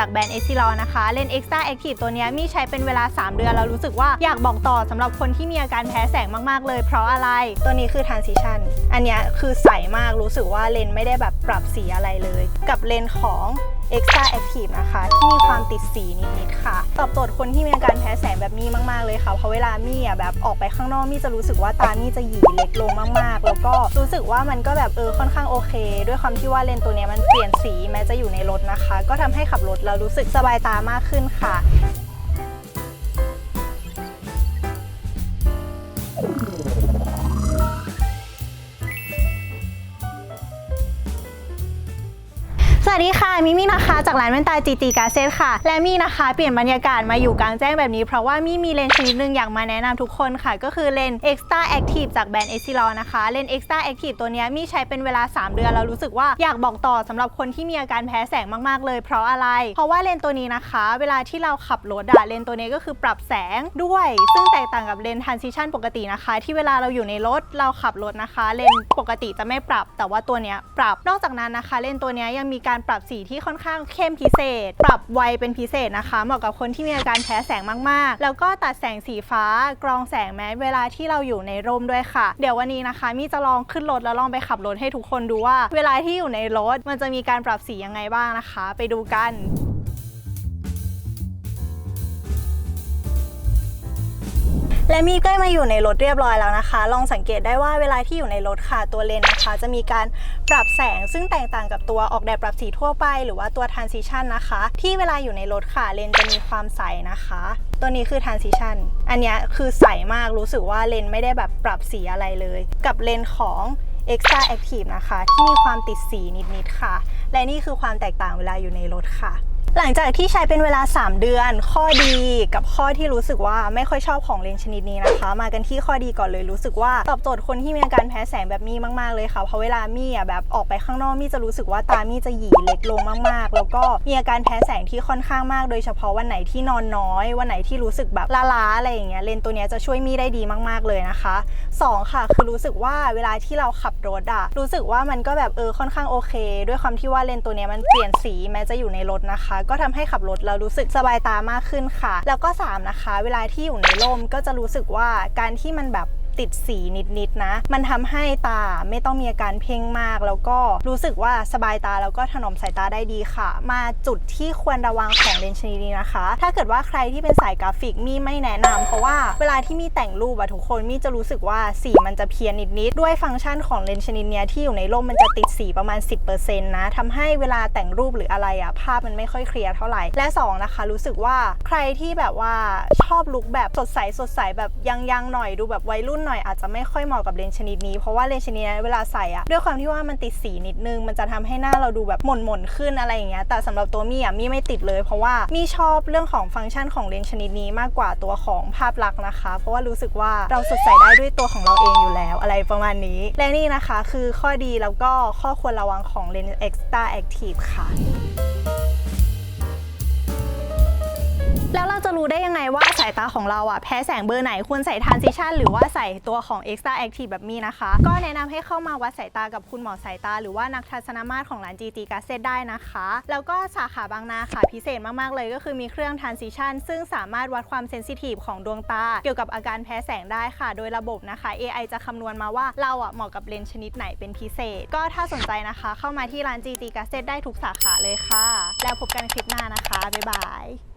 จากแบรนด์เอซิลอนะคะเลนส์ Extra Active ตัวนี้มีใช้เป็นเวลา 3 เดือนแล้วรู้สึกว่าอยากบอกต่อสำหรับคนที่มีอาการแพ้แสงมากๆ เลยเพราะอะไรตัวนี้คือ Transition อันนี้คือใสมากรู้สึกว่าเลนส์ไม่ได้แบบปรับสีอะไรเลย กับเลนส์ของ Extra Active นะคะ ที่มีความติดสีนิดๆค่ะ ตอบโจทย์คนที่มีอาการแพ้แสงแบบมี่มากๆเลยค่ะ เพราะเวลามี่อะแบบออกไปข้างนอกมี่จะรู้สึกว่าตามี่จะหยีเล็กลงมากๆ แล้วก็รู้สึกว่ามันก็แบบเออค่อนข้างโอเค ด้วยความที่ว่าเลนส์ตัวนี้มันเปลี่ยนสีแม้จะอยู่ในรถนะคะ ก็ทำให้ขับรถเรารู้สึกสบายตามากขึ้นค่ะ วัสดีค่ะ มิมี่นะคะ จากร้านแว่นตาจีจีกาเซตค่ะ และมี่นะคะ เปลี่ยนบรรยากาศมาอยู่กลางแจ้งแบบนี้ เพราะว่ามี่มีเลนส์ชนิดหนึ่งอยากมาแนะนำทุกคนค่ะ ก็คือเลนส์ Extra Active จากแบรนด์เอซิลอนะคะ เลนส์ Extra Active ตัวนี้มี่ใช้เป็นเวลา 3 เดือนแล้วรู้สึกว่าอยากบอกต่อสำหรับคนที่มีอาการแพ้แสงมากๆเลย เพราะอะไร เพราะว่าเลนส์ตัวนี้นะคะ เวลาที่เราขับรถอะเลนส์ตัวนี้ก็คือปรับแสงด้วย ซึ่งแตกต่างกับเลนส์ transition ปกตินะคะ ที่เวลาเราอยู่ในรถเราขับรถนะคะ เลนส์ปกติจะไม่ปรับ แต่ว่าตัวนี้ปรับ นอกจากนั้นนะคะ เลนส์ตัวนี้ยังมีการปรับสีที่ค่อนข้างเข้มพิเศษ ปรับไวเป็นพิเศษนะคะ เหมาะกับคนที่มีอาการแพ้แสงมากๆ แล้วก็ตัดแสงสีฟ้ากรองแสงแม้เวลาที่เราอยู่ในร่มด้วยค่ะ เดี๋ยววันนี้นะคะมี่จะลองขึ้นรถแล้วลองไปขับรถให้ทุกคนดูว่า เวลาที่อยู่ในรถมันจะมีการปรับสียังไงบ้างนะคะ ไปดูกัน และมีใก็มาอยู่ในรถเรียบร้อยแล้วนะคะ ลองสังเกตได้ว่าเวลาที่อยู่ในรถค่ะตัวเลนนะคะ จะมีการปรับแสงซึ่งแตกต่างกับตัวออกแบบปรับสีทั่วไป หรือว่าตัว transition นะคะ ที่เวลาอยู่ในรถค่ะเลนจะมีความใสนะคะ ตัวนี้คือ transition อันนี้คือใสมากรู้สึกว่าเลนไม่ได้แบบปรับสีอะไรเลย กับเลนของ Extra Active นะคะ ที่มีความติดสีนิดๆค่ะ และนี่คือความแตกต่างเวลาอยู่ในรถค่ะ หลังจากที่ใช้เป็นเวลา 3 เดือน ข้อดีกับข้อที่รู้สึกว่าไม่ค่อยชอบของเลนส์ชนิดนี้นะคะ มากันที่ข้อดีก่อนเลยรู้สึกว่าตอบโจทย์คนที่มีอาการแพ้แสงแบบมี่มากๆเลยค่ะเพราะเวลามี่อะแบบออกไปข้างนอกมี่จะรู้สึกว่าตามี่จะหยีเล็กลงมากๆ แล้วก็มีอาการแพ้แสงที่ค่อนข้างมาก โดยเฉพาะวันไหนที่นอนน้อย วันไหนที่รู้สึกแบบล้าๆอะไรอย่างเงี้ยเลนส์ตัวเนี้ยจะช่วยมี่ได้ดีมากๆเลยนะคะสองค่ะ คือรู้สึกว่าเวลาที่เราขับรถอะรู้สึกว่ามันก็แบบเออค่อนข้างโอเค ด้วยความที่ว่าเลนส์ตัวเนี้ยมันเปลี่ยนสีแม้จะอยู่ในรถนะคะก็ทำให้ขับรถเรารู้สึกสบายตามากขึ้นค่ะ แล้วก็สามนะคะ เวลาที่อยู่ในร่มก็จะรู้สึกว่าการที่มันแบบ ติดสีนิดๆนะมันทำให้ตาไม่ต้องมีอาการเพ่งมาก แล้วก็รู้สึกว่าสบายตาแล้วก็ถนอมสายตาได้ดีค่ะ มาจุดที่ควรระวังของเลนส์ชนิดนี้นะคะ ถ้าเกิดว่าใครที่เป็นสายกราฟิกมี่ไม่แนะนำเพราะว่าเวลาที่มีแต่งรูปอะทุกคนมี่จะรู้สึกว่าสีมันจะเพี้ยนนิดๆด้วยฟังก์ชันของเลนส์ชนิดเนี้ยที่อยู่ในร่มมันจะติดสีประมาณ 10%นะทำให้เวลาแต่งรูปหรืออะไรอะภาพมันไม่ค่อยเคลียร์เท่าไหร่และสองนะคะ รู้สึกว่าใครที่แบบว่าชอบลุคแบบสดใสสดใสแบบยังๆหน่อยดูแบบวัยรุ่นหน่อยอาจจะไม่ค่อยเหมาะกับเลนส์ชนิดนี้ เพราะว่าเลนส์ชนิดนี้เวลาใส่อะด้วยความที่ว่ามันติดสีนิดนึง มันจะทำให้หน้าเราดูแบบหม่นๆขึ้นอะไรอย่างเงี้ย แต่สำหรับตัวมี่อะมี่ไม่ติดเลย เพราะว่ามี่ชอบเรื่องของฟังก์ชันของเลนส์ชนิดนี้มากกว่าตัวของภาพลักษณ์นะคะ เพราะว่ารู้สึกว่าเราสดใสได้ด้วยตัวของเราเองอยู่แล้วอะไรประมาณนี้ และนี่นะคะคือข้อดีแล้วก็ข้อควรระวังของเลนส์ Extra Active ค่ะายตาของเราอะแพ้แสงเบอร์ไหนควรใส่ transition หรือว่าใส่ตัวของ extra active แบบมีนะคะ ก็แนะนำให้เข้ามาวัดสายตากับคุณหมอสายตา หรือว่านักทัศนมาตรของร้าน GT g a z e t ได้นะคะ แล้วก็สาขาบางนาค่ะพิเศษมากๆเลยก็คือมีเครื่อง transition ซึ่งสามารถวัดความเซนซิทีฟของดวงตา เกี่ยวกับอาการแพ้แสงได้ค่ะ โดยระบบนะคะ AI จะคำนวณมาว่าเราอะเหมาะกับเลนส์ชนิดไหนเป็นพิเศษ ก็ถ้าสนใจนะคะ เข้ามาที่ร้าน GT g a z e t ได้ทุกสาขาเลยค่ะ แล้วพบกันคลิปหน้านะคะบ๊ายบาย